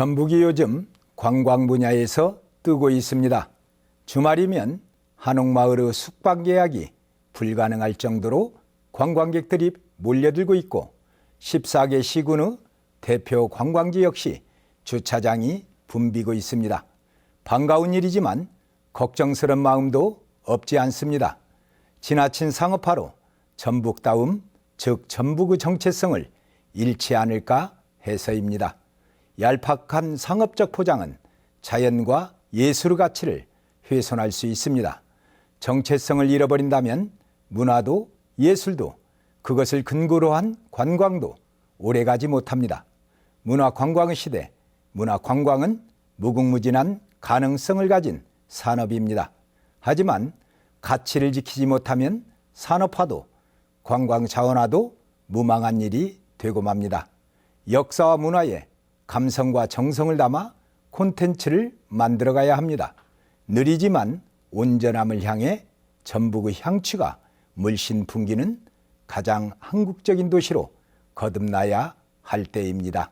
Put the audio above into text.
전북이 요즘 관광 분야에서 뜨고 있습니다. 주말이면 한옥마을의 숙박 예약이 불가능할 정도로 관광객들이 몰려들고 있고 14개 시군의 대표 관광지 역시 주차장이 붐비고 있습니다. 반가운 일이지만 걱정스런 마음도 없지 않습니다. 지나친 상업화로 전북다움, 즉 전북의 정체성을 잃지 않을까 해서입니다. 얄팍한 상업적 포장은 자연과 예술의 가치를 훼손할 수 있습니다. 정체성을 잃어버린다면 문화도 예술도 그것을 근거로 한 관광도 오래가지 못합니다. 문화 관광의 시대, 문화 관광은 무궁무진한 가능성을 가진 산업입니다. 하지만 가치를 지키지 못하면 산업화도 관광 자원화도 무망한 일이 되고 맙니다. 역사와 문화에 감성과 정성을 담아 콘텐츠를 만들어 가야 합니다. 느리지만 온전함을 향해 전북의 향취가 물씬 풍기는 가장 한국적인 도시로 거듭나야 할 때입니다.